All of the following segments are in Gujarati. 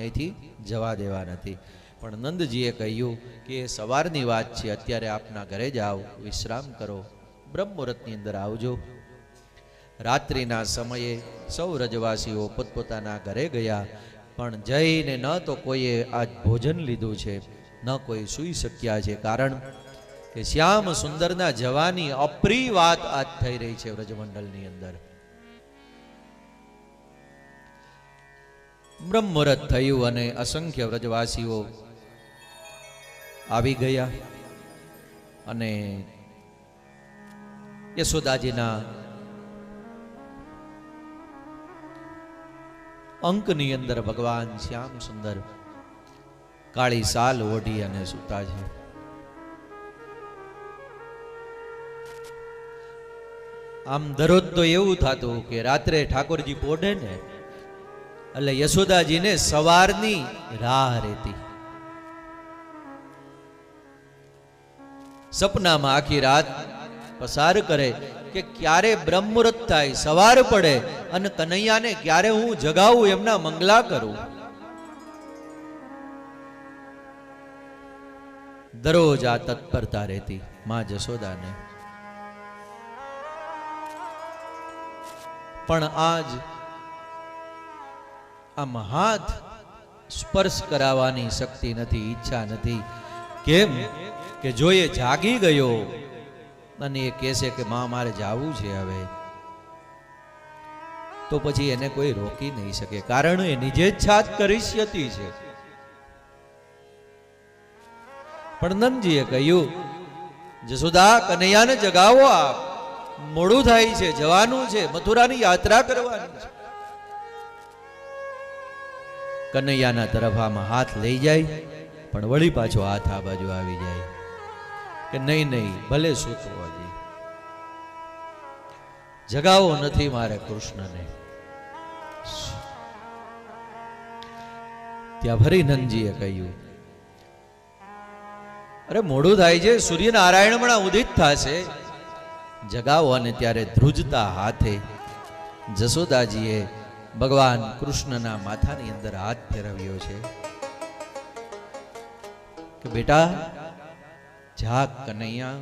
અહીંથી જવા દેવા નથી. પણ નંદજીએ કહ્યું કે એ સવારની વાત છે, અત્યારે આપના ઘરે જાઓ, વિશ્રામ કરો, બ્રહ્મુહૂર્તની અંદર આવજો. રાત્રિના સમયે સૌ રજવાસીઓ પોતપોતાના ઘરે ગયા, પણ જઈને ન તો કોઈએ આજ ભોજન લીધું છે, ન કોઈ સૂઈ શક્યા છે. કારણ કે શ્યામ સુંદરના જવાની અપ્રિય વાત આજ થઈ રહી છે વ્રજમંડળની અંદર. બ્રહ્મ મુહૂર્ત થયું અને અસંખ્ય વ્રજવાસીઓ આવી ગયા અને યશોદાજીના અંકની અંદર ભગવાન શ્યામ સુંદર કાળી સાલ ઓઢી અને સૂતા છે. આમ દરરોજ તો એવું થતું કે રાત્રે ઠાકોરજી પોઢે ને એટલે યશોદાજીને સવારની રાહ રહેતી. સપનામાં આખી રાત પસાર કરે કે ક્યારે બ્રહ્મ મુહૂર્ત થાય, સવાર પડે અને કનૈયાને ક્યારે હું જગાવું એમના મંગલા કરું. દરરોજ આ તત્પરતા રહેતી માં જશોદાને. પણ આજ આમ હાથ સ્પર્શ કરાવવાની શક્તિ નથી, ઈચ્છા નથી. કેમ? કે જો એ જાગી ગયો, અને એ કહેશે કે માં, મારે જાવું છે હવે. તો પછી એને કોઈ રોકી નહીં શકે. કારણ એ નિજે જ છાત કરીશ્યતી છે. પણ નંદજીએ કહ્યું, જસોદા, કનૈયાને જગાવો આપ. મોડું થાય છે, જવાનું છે, મથુરાની યાત્રા કરવાની છે. કનૈયાના તરફ આમાં હાથ લઈ જાય, પણ વળી પાછો હાથ આ બાજુ આવી જાય. કે નહીં નહીં, ભલે સૂતો હજી જગાવો નથી મારે કૃષ્ણને. ત્યાં ફરી નંદજીએ કહ્યું, અરે, મોડું થાય છે, સૂર્યનારાયણ હમણાં ઉદિત થશે. જગાવો અને ત્યારે ધ્રુજતા હાથે જસોદાજીએ ભગવાન કૃષ્ણના માથાની અંદર હાથ ફેરવ્યો છે કે બેટા જાગ કનૈયા.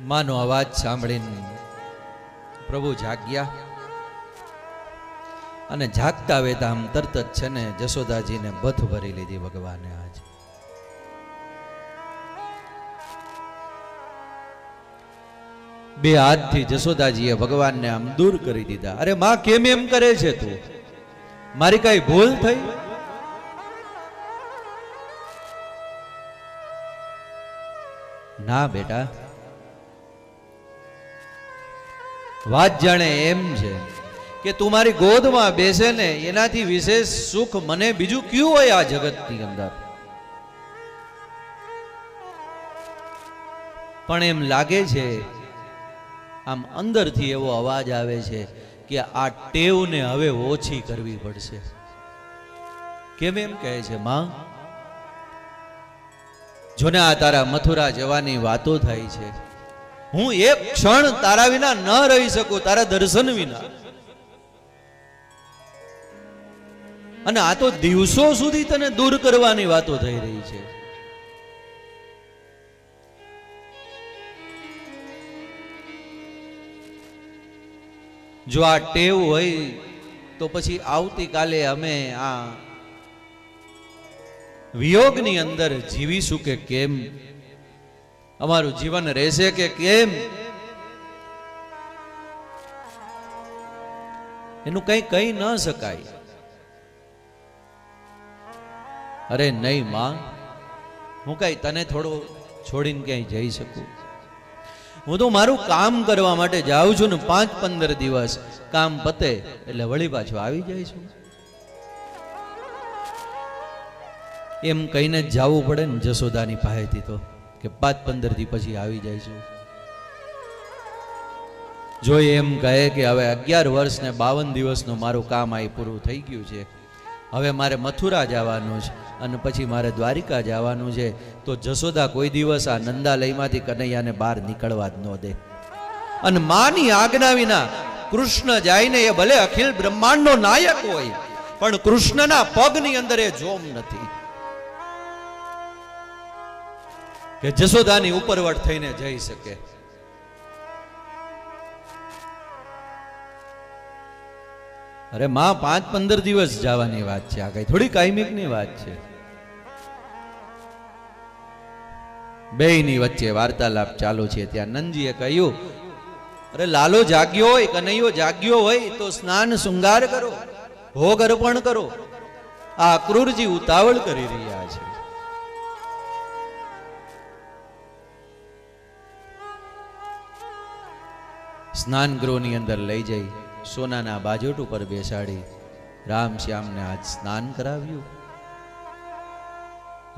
માનો અવાજ સાંભળીને પ્રભુ જાગ્યા અને જાગતા વેતા આમ તરત જ છે ને જશોદાજીને બથ ભરી લીધી ભગવાને આજ. બે હાથથી જશોદાજીએ ભગવાનને આમ દૂર કરી દીધા. અરે માં, કેમ એમ કરે છે તું? મારી કઈ ભૂલ થઈ? ના બેટા. વાત જાણે એમ છે કે તું મારી ગોદમાં બેસે ને એનાથી વિશેષ સુખ મને બીજું કયું હોય આ જગતની અંદર? પણ એમ લાગે છે આમ અંદરથી એવો અવાજ આવે છે કે આ ટેવને હવે ઓછી કરવી પડશે. કેમ એમ કહે છે, માં, જોને આ તારા મથુરા જવાની વાતો થાય છે. હું એક ક્ષણ તારા વિના ન રહી શકું, તારા દર્શન વિના. અને આ તો દિવસો સુધી તને દૂર કરવાની વાતો થઈ રહી છે. જો આ ટેવ હોય, તો પછી આવતીકાલે અમે આ વિયોગની અંદર જીવીશું કે કેમ? અમારું જીવન રહેશે કે કેમ? એનું કઈ કહી ન શકાય. અરે નહીં માં, હું કઈ તને થોડું છોડીને ક્યાંય જઈ શકું? હું તો મારું કામ કરવા માટે જાઉં છું ને પાંચ પંદર દિવસ. કામ પતે એટલે વળી પાછો આવી જાય છું. એમ કહીને જવું પડે ને જશોદાની પાસેથી તો, કે પાંચ પંદરથી પછી આવી જાય છું. જો એમ કહે કે હવે અગિયાર વર્ષ ને બાવન દિવસનું મારું કામ અહીં પૂરું થઈ ગયું છે. હવે મારે મથુરા જવાનું છે. અને પછી મારે દ્વારિકા જવાનું છે. તો જશોદા કોઈ દિવસ આ નંદાલયમાંથી કનૈયાને બહાર નીકળવા જ ન દે. અને માની આજ્ઞા વિના કૃષ્ણ જાય ને એ ભલે અખિલ બ્રહ્માંડનો નાયક હોય, પણ કૃષ્ણના પગની અંદર એ જોમ નથી. કે જશોદાની ઉપરવટ થઈને જઈ શકે. અરે માં, પાંચ પંદર દિવસ જવાની વાત છે. આ કઈ થોડી કાયમિકની વાત છે. બેયની વચ્ચે વાર્તાલાપ ચાલુ છે. ત્યાં નંદજીએ કહ્યું, અરે લાલો જાગ્યો હોય કનૈયો જાગ્યો હોય તો સ્નાન શૃંગાર કરો, ભોગ અર્પણ કરો. આ ક્રૂરજી ઉતાવળ કરી રહ્યા છે. સ્નાન ગૃહની અંદર લઈ જઈ, સોનાના બાજોટ ઉપર બેસાડી, રામ શ્યામને આજ સ્નાન કરાવ્યું.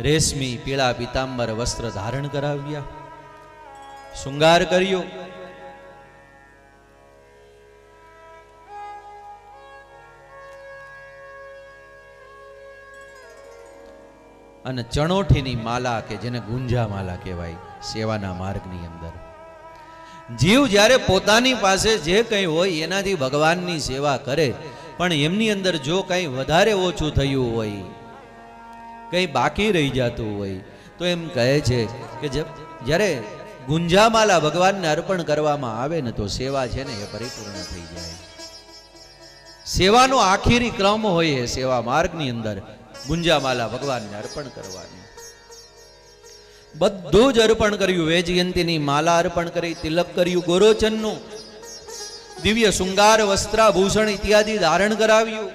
રેશમી પીળા પીતાંબર વસ્ત્ર ધારણ કરાવ્યા. શૃંગાર કર્યો. અને ચણોઠીની માલા કે જેને ગુંજા માલા કહેવાય, સેવાના માર્ગની અંદર. જીવ જ્યારે પોતાની પાસે જે કંઈ હોય એનાથી ભગવાનની સેવા કરે, પણ એમની અંદર જો કંઈ વધારે ઓછું થયું હોય કંઈ બાકી રહી જતું હોય, તો એમ કહે છે કે જ્યારે ગુંજામાલા ભગવાનને અર્પણ કરવામાં આવે ને, તો સેવા છે ને એ પરિપૂર્ણ થઈ જાય. સેવાનો આખીરી ક્રમ હોય એ સેવા માર્ગની અંદર ગુંજામાલા ભગવાનને અર્પણ કરવાની. બધું જ અર્પણ કર્યું વેજયંતીની માલા અર્પણ કરી, તિલક કર્યું, ગોરોચનનું દિવ્ય શૃંગાર, વસ્ત્રાભૂષણ ઇત્યાદિ ધારણ કરાવ્યું.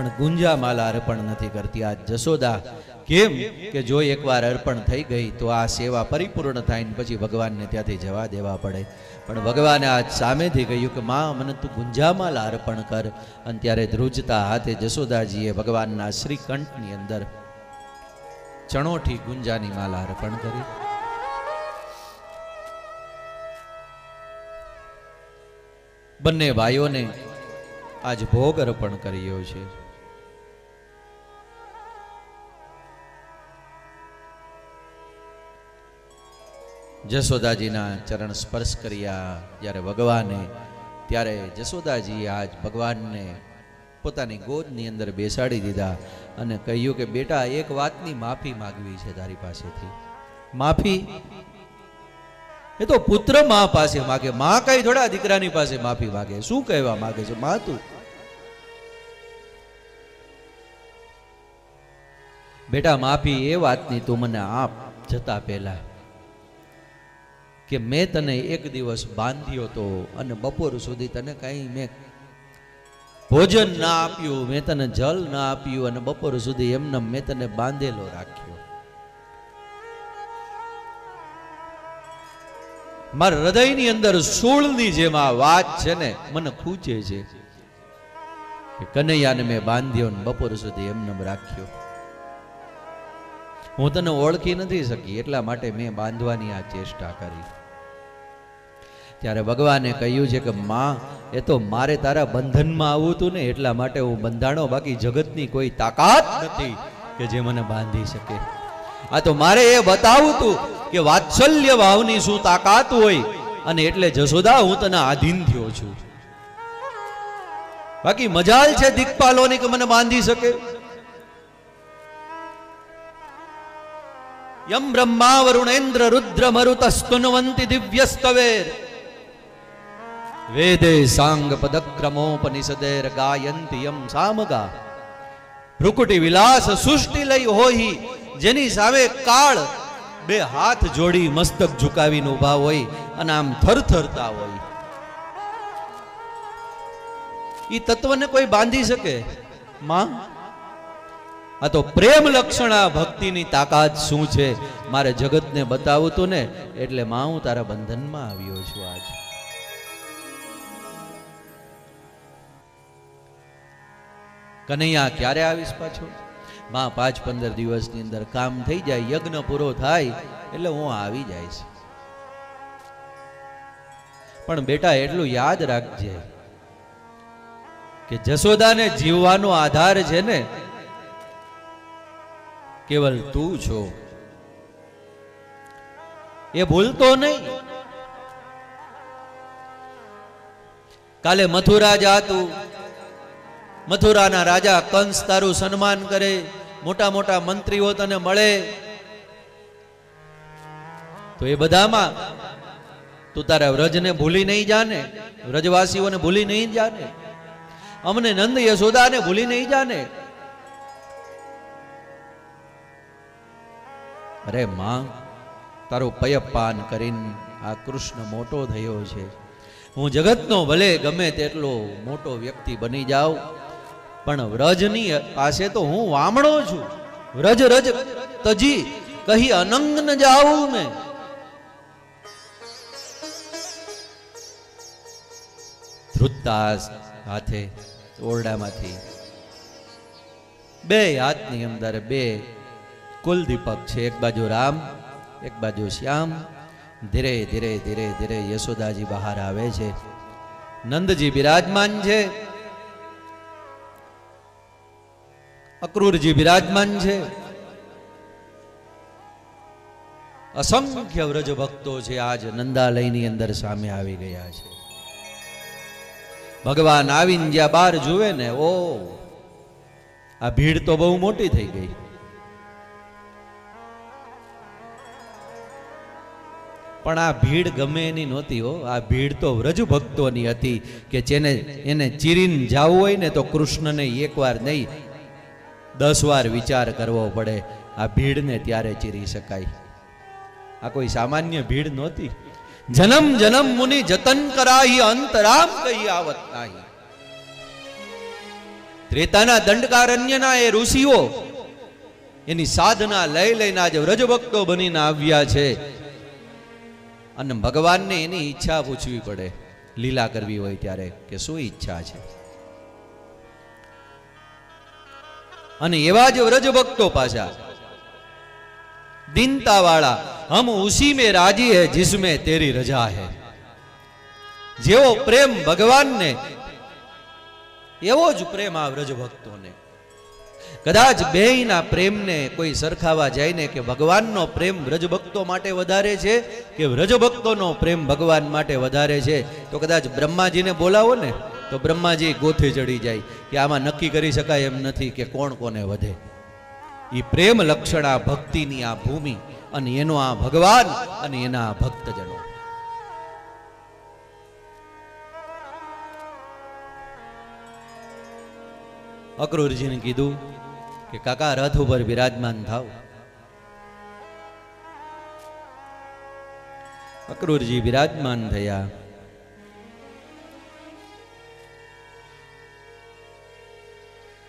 પણ ગુંજા માલા અર્પણ નથી કરતી. આ જશોદા કેમ કે જો એકવાર અર્પણ થઈ ગઈ તો આ સેવા પરિપૂર્ણ થાય ને પછી ભગવાનને ત્યાંથી જવા દેવા પડે. પણ ભગવાને આજ સામેથી કહ્યું કે, માં, મને તું ગુંજામાલા અર્પણ કર. અને ત્યારે ધ્રુજતા હાથે જશોદાજીએ ભગવાનના શ્રીકંઠની અંદર ચણોઠી ગુંજાની માલા અર્પણ કરી. બંને ભાઈઓને આજ ભોગ અર્પણ કર્યો છે. જશોદાજીના ચરણ સ્પર્શ કર્યા જ્યારે ભગવાને, ત્યારે જશોદાજી આજ ભગવાનને પોતાની ગોદની અંદર બેસાડી દીધા અને કહ્યું કે, બેટા, એક વાતની માફી માગવી છે તારી પાસેથી. માફી? એ તો પુત્ર મા પાસે માગે. મા કઈ થોડા દીકરાની પાસે માફી માગે? શું કહેવા માગે છે? મા તું. બેટા, માફી એ વાતની તું મને આપ જતા પહેલા કે મેં તને એક દિવસ બાંધ્યો તો અને બપોર સુધી તને કઈ મેં ભોજન ના આપ્યું, મેં તને જલ ના આપ્યું અને બપોર સુધી એમને મેં તને બાંધેલો રાખ્યો. મારા હૃદયની અંદર સૂળની જેમ આ વાત છે ને, મને ખૂચે છે કનૈયાને મેં બાંધ્યો ને બપોર સુધી એમને રાખ્યો. હું તને ઓળખી નથી શકી, એટલા માટે મેં બાંધવાની આ ચેષ્ટા કરી. ત્યારે ભગવાને કહ્યું છે કે, માં, એ તો મારે તારા બંધનમાં આવવું હતું ને, એટલા માટે હું બંધાણો બાકી જગતની કોઈ તાકાત નથી કે જે મને બાંધી શકે. આ તો મારે એ બતાવું હતું કે વાત્સલ્ય ભાવની શું તાકાત હોય અને એટલે જશોદા હું તને આધીન થયો છું. બાકી મજાલ છે દીકપાલોની કે મને બાંધી શકે? યમ બ્રહ્મા વરુણેન્દ્ર રુદ્ર મરુત સ્તુનવંતિ દિવ્યસ્તવેર. વેદે સાંગ પદક્રમોપનિષદેર ગાયંતિ સામગા ભ્રુકુટી વિલાસ સૃષ્ટિ લઈ હોઈ જેની સામે કાળ બે હાથ જોડી મસ્તક ઝુકાવીને ઊભા હોય અને આમ થરથરતા હોય એ તત્વને કોઈ બાંધી શકે માં આ તો પ્રેમ લક્ષણ આ ભક્તિની તાકાત શું છે મારે જગતને બતાવું તું ને એટલે માં હું તારા બંધનમાં આવ્યો છું આજ કનૈયા ક્યારે આવીશ પાછો? માં પાંચ પંદર દિવસની અંદર કામ થઈ જાય, યજ્ઞ પૂરો થાય, એટલે હું આવી જઈશ. પણ બેટા, એટલું યાદ રાખજે કે જશોદાને જીવવાનો આધાર છે ને, કેવલ તું છો. એ ભૂલતો નહીં. કાલે મથુરા જાતું મથુરાના રાજા કંસ તારું સન્માન કરે, મોટા મોટા મંત્રીઓ તને મળે. તો એ બધામાં તું તારા વ્રજને ભૂલી નહીં જાને, વ્રજવાસીઓને ભૂલી નહીં જાને, અમને નંદ યશોદાને ભૂલી નહીં જાને. અરે માં, તારું પયપાન કરીને આ કૃષ્ણ મોટો થયો છે. હું જગતનો ભલે ગમે તેટલો મોટો વ્યક્તિ બની જાઉં પણ વ્રજની પાસે તો હું વામણો છું. વ્રજ રજ તજી, કહી અનંગ ન જાઉં મેં. ધ્રુતદાસ હાથે ઓરડામાંથી બે હાથની અંદર બે કુલદીપક છે, એક બાજુ રામ, એક બાજુ શ્યામ. ધીરે ધીરે ધીરે ધીરે યશોદાજી બહાર આવે છે. નંદજી બિરાજમાન છે. અક્રૂરજી બિરાજમાન છે. અસંખ્ય વ્રજ ભક્તો છે આજ નંદાલયની અંદર સામે આવી ગયા છે. ભગવાન આવીને જ્યાં બાર જુએ ને, ઓ, આ ભીડ તો બહુ મોટી થઈ ગઈ. પણ આ ભીડ ગમે એની નહોતી હો, આ ભીડ તો વ્રજ ભક્તોની હતી કે જેને, એને ચીરીને જવું હોય ને તો કૃષ્ણને એકવાર નહીં દસ વાર વિચાર કરવો પડે. આ ભીડને ત્યારે ચીરી શકાય. આ કોઈ સામાન્ય ભીડ નહોતી. જન્મ જન્મ મુનિ જતન કરાહી, અંતરામ કહી આવત નાહી. ત્રેતાના દંડકારણ્યના એ ઋષિઓ એની સાધના લઈ લઈને આજે વ્રજભક્તો બનીને આવ્યા છે. અને ભગવાનને એની ઈચ્છા પૂછવી પડે. લીલા કરવી હોય ત્યારે કે શું ઈચ્છા છે? અને એવા જ વ્રજ ભક્તો પાછા. દિનતા વાળા હમ ઉસી મે રાજી હે જિસમે તેરી રજા હે. જેવો પ્રેમ ભગવાનને, એવો જ પ્રેમ આ વ્રજ ભક્તોને કદાચ બેયના પ્રેમને કોઈ સરખાવા જાયને કે ભગવાનનો પ્રેમ વ્રજભક્તો માટે વધારે છે કે વ્રજભક્તોનો પ્રેમ ભગવાન માટે વધારે છે, તો કદાચ બ્રહ્માજીને બોલાવો ને. તો બ્રહ્માજી ગોથે ચડી જાય કે આમાં નક્કી કરી શકાય એમ નથી કે કોણ કોને વધે. એ પ્રેમ લક્ષણ આ ભક્તિની આ ભૂમિ અને એનો આ ભગવાન અને એના આ ભક્તજનો. અક્રૂરજીને કીધું કે કાકા રથ ઉપર બિરાજમાન થાવ. અક્રૂરજી બિરાજમાન થયા.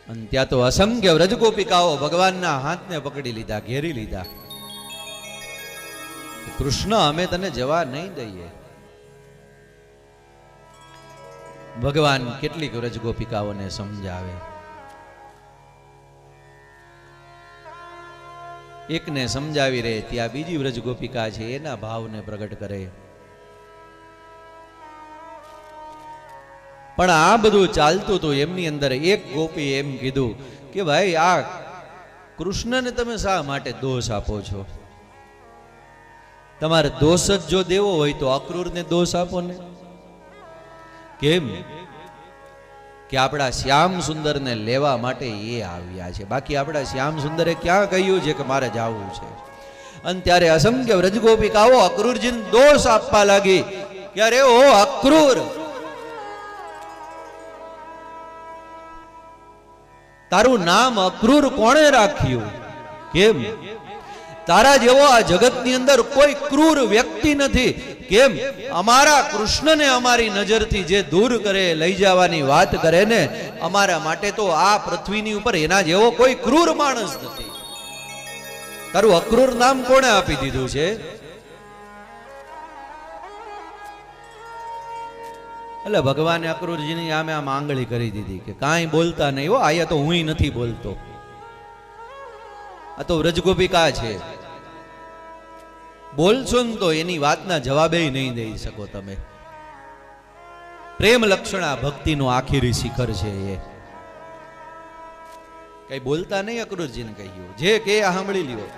અને ત્યાં તો અસંખ્ય વ્રજગોપિકાઓ ભગવાનના હાથને પકડી લીધા, ઘેરી લીધા. કૃષ્ણ, અમે તને જવા નહીં દઈએ. ભગવાન કેટલીક વ્રજગોપિકાઓને સમજાવે. એકને સમજાવી રહે, ત્યાં બીજી વ્રજગોપિકા છે, એના ભાવને પ્રગટ કરે. પણ આ બધું ચાલતું હતું. એમની અંદર એક ગોપી એમ કીધું કે ભાઈ, આ કૃષ્ણને તમે શા માટે દોષ આપો છો? તમારે દોષ જ જો દેવો હોય તો અક્રૂરને દોષ આપો ને? કેમ? કે આપણા શ્યામ સુંદરને લેવા માટે એ આવ્યા છે. બાકી આપણા શ્યામ સુંદરે ક્યાં કહ્યું છે કે મારે જવું છે? અને ત્યારે અસંખ્ય વ્રજગોપિકાઓ અક્રૂરજીને દોષ આપવા લાગી. ક્યારે? ઓ અક્રૂર! તારું નામ અક્રૂર કોણે રાખ્યું? કેમ? તારા જેવો આ જગતની અંદર કોઈ ક્રૂર વ્યક્તિ નથી. કેમ? અમારા કૃષ્ણને અમારી નજરથી જે દૂર કરે, લઈ જવાની વાત કરે ને, અમારા માટે તો આ પૃથ્વીની ઉપર એના જેવો કોઈ ક્રૂર માણસ નથી. તારું અક્રૂર નામ કોણે આપી દીધું છે? એટલે ભગવાને અક્રૂરજીની આમે આમ આંગળી કરી દીધી કે કાંઈ બોલતા નહીં હો, આયા તો હું નથી બોલતો. આ તો વ્રજગોપિકા છે. બોલશો ને તો એની વાતના જવાબે નહીં દઈ શકો તમે. પ્રેમ લક્ષણા ભક્તિનું આખીરી શિખર છે એ. કઈ બોલતા નહીં અક્રૂરજીને કહ્યું. જે કે સાંભળી લ્યો.